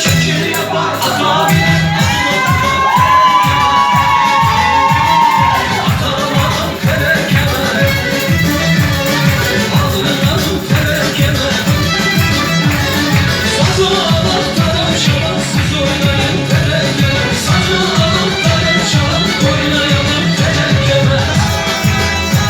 Çekil yapar hata bile